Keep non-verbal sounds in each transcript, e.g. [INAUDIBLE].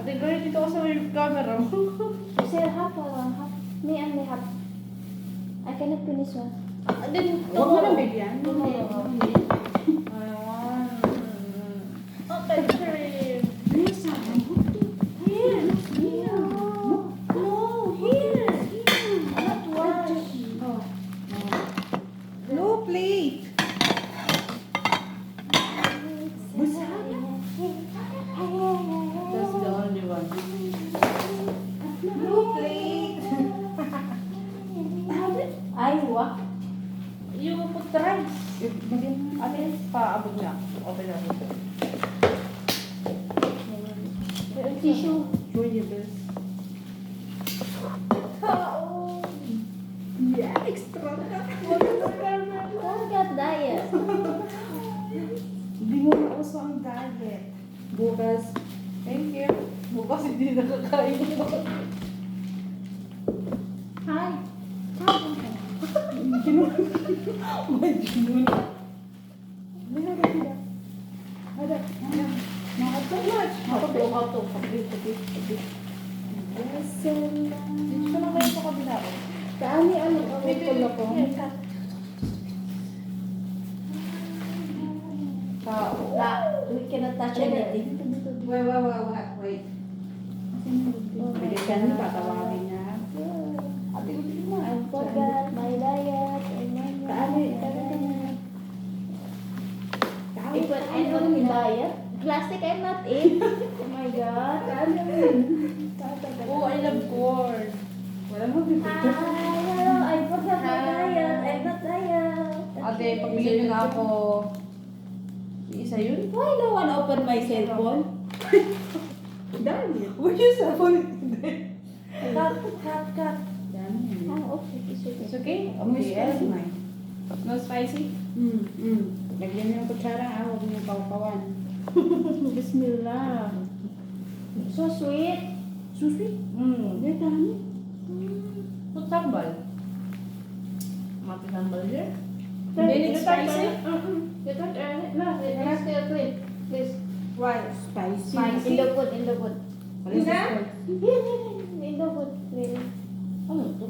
Ate Gloria, dito ka sa may camera mo. [LAUGHS] Sir, half uh, half. Me only half. I cannot finish one. Ah, Huwag mo nang bigyan. Tomorrow. Ayun. Oh, Ate, paabot niya. Okay na. Tissue. Joyable. Oh. Yeah, extra na. Don't get diet. Hindi mo na uso ang diet. Bukas. Thank you. Bukas hindi nakakain mo. Hi. May ginun. Ada, ada. Ada, ada. Not so much. Makato, makato. Kapit, kapit, kapit. Dito ka na kayo sa kabila. Dami ano ang Ito pula ko. La, we cannot touch anything. Wait, wait, wait, wait, wait. Bilisan mo, tatawagin na. Ate, mo. I forgot my diet and my Kaali, diet. Kaali, If I don't diet, plastic I'm not in. Oh my god. [LAUGHS] Oh, I love corn. Wala mo Hi, hello. I forgot my diet. I'm not diet. Ate, pagbigyan niyo na ako. Isa yun? Why no one open my cell phone? [LAUGHS] Dami. Where you cellphone? Cut, cut, cut. Dami. Oh, okay. It's It's okay. okay? Amoy Okay, spicy. Mine. No spicy? Mm, mm. Lagyan mo yung kutsara, ah. Huwag yung kaukawan. [LAUGHS] Bismillah. So sweet. Susi. Mm. Yan, dami. Put sambal. Mati sambal here. Then Then it's you touch spicy? it. Mm-mm. You touch it. No, it's still clean. Please. Why? Spicy. In the food, in the food. Wala sa Nga? store. Yeah, yeah, yeah. In the food. Really. Ano to?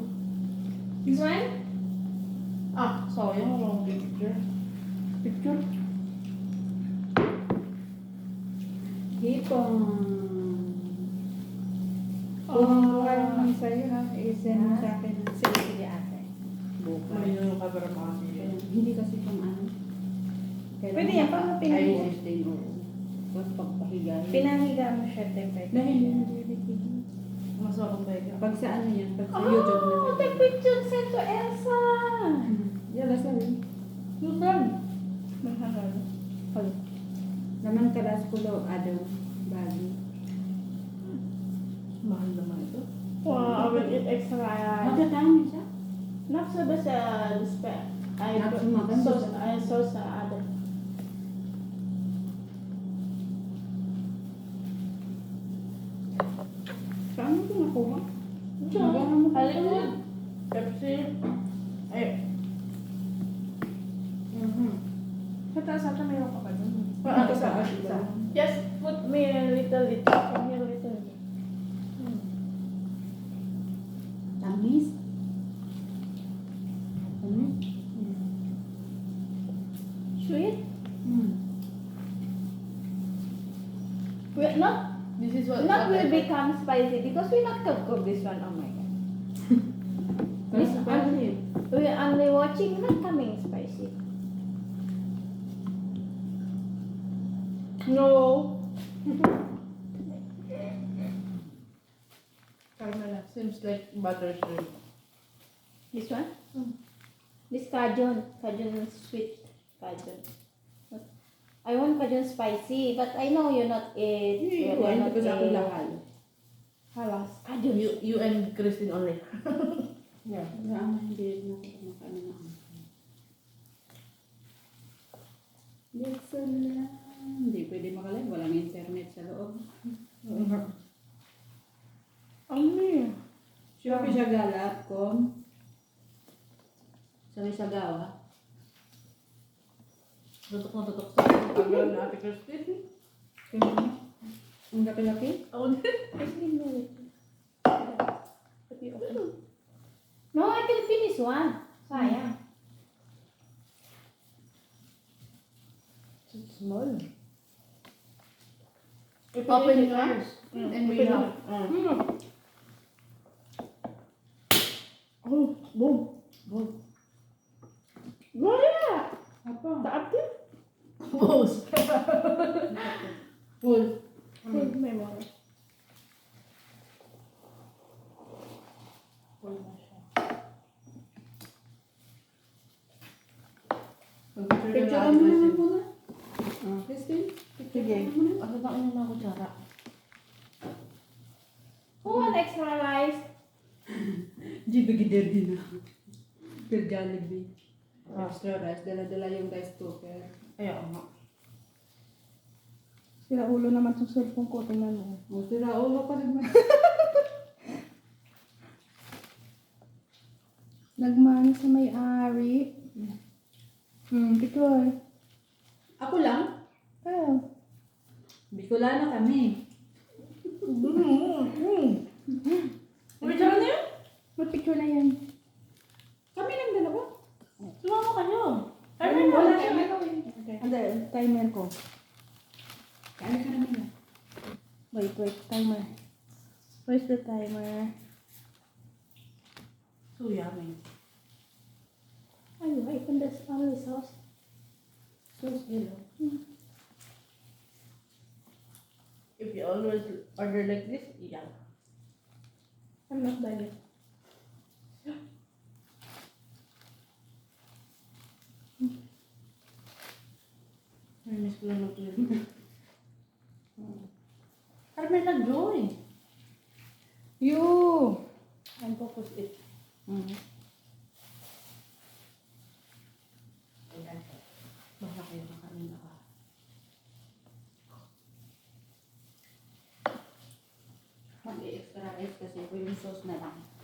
This one? Ah, sayang wrong picture. Picture. Hipon. Kung Ah. naman sa'yo i-send mo sa akin. Sige, sige ate. Bukas. May yung camera pa kasi yun. Hindi kasi kung ano. Pwede yan, paano pinahiga? Ay, sustain mo. Tapos pagpahiga. Pinahiga mo siya, Tepe. Dahil hindi bibigyan. Masarap yun? Pag sa ano yan, pag sa YouTube na. Oh, take picture send to Elsa. Yala sa Susan! Mahal. Naman kalas ko daw, adaw, bagi. Mahal naman ito. Wow, I will eat extra. Magkatami siya. Not so bad sa so maganda. sauce, I sauce sa other. Saan mo ito nakuha? Diyan. Pepsi. Ay. Mhm. Sa taas ata mayroon ka pa dun. Ah. Just put me a little bit. Come here Sweet. Hmm. We're not, This is what not will become spicy because we not cook cook this one. Oh my god. This Tapos one, yun. we only watching not coming spicy. No. [LAUGHS] Carmela. Seems like butter shrimp. This one? This Cajun. Cajun sweet. Cajun. I want Cajun spicy, but I know you're not it. Hindi you're ko, hindi not ko sa akin it. lakal. Halas. Cajun. You, you and Christine only. [LAUGHS] Yeah. Ah, hindi na ako kumakain na ako. Lesson lang. Hindi pwede makalive. Walang internet sa loob. [LAUGHS] Ano Sure siya galap ko. Sa may sagawa. Tutok na tutok sa tagal na ate Christine. Ang laki-laki? Oo. I can do it. But you open. No, I can finish one. Sayang. It's small. Open it first. Mm, And we it. Mm. Oh, boom. Boom. Wala! Apa? Taap din. Boss. Full. May more. Full na siya. Picture muna lang muna. Christine, picture Sige. ka muna. Ano ba ano na ako tsara? Who want extra rice? Di begider din na. Per Jollibee. Ah. Extra rice. Dala-dala yung rice cooker. Ayaw nga. Sira ulo naman sa cellphone ko. Tingnan mo. O, sira ulo pa naman. [LAUGHS] Nagmana sa may-ari. Hmm, picture. Ako lang? Ah, Bicolana kami. May tsara na yun? may picture na yan. Kami lang dalawa. Sumama kayo. Ay, Ay, may wala wala siya. siya. Ano, timer ko. Kaya ka naman na. Wait, wait, timer. Where's the timer? So yummy. I open this family sauce. So yellow. If you always order like this, yeah. I'm not done yet. Namiss ko lang ito yun. Carmen, nag-join. You! I'm focus it. Hmm. Ayan. Baka kayo na kanina ka. Mag-extra rice kasi ko yung sauce na lang. Hmm?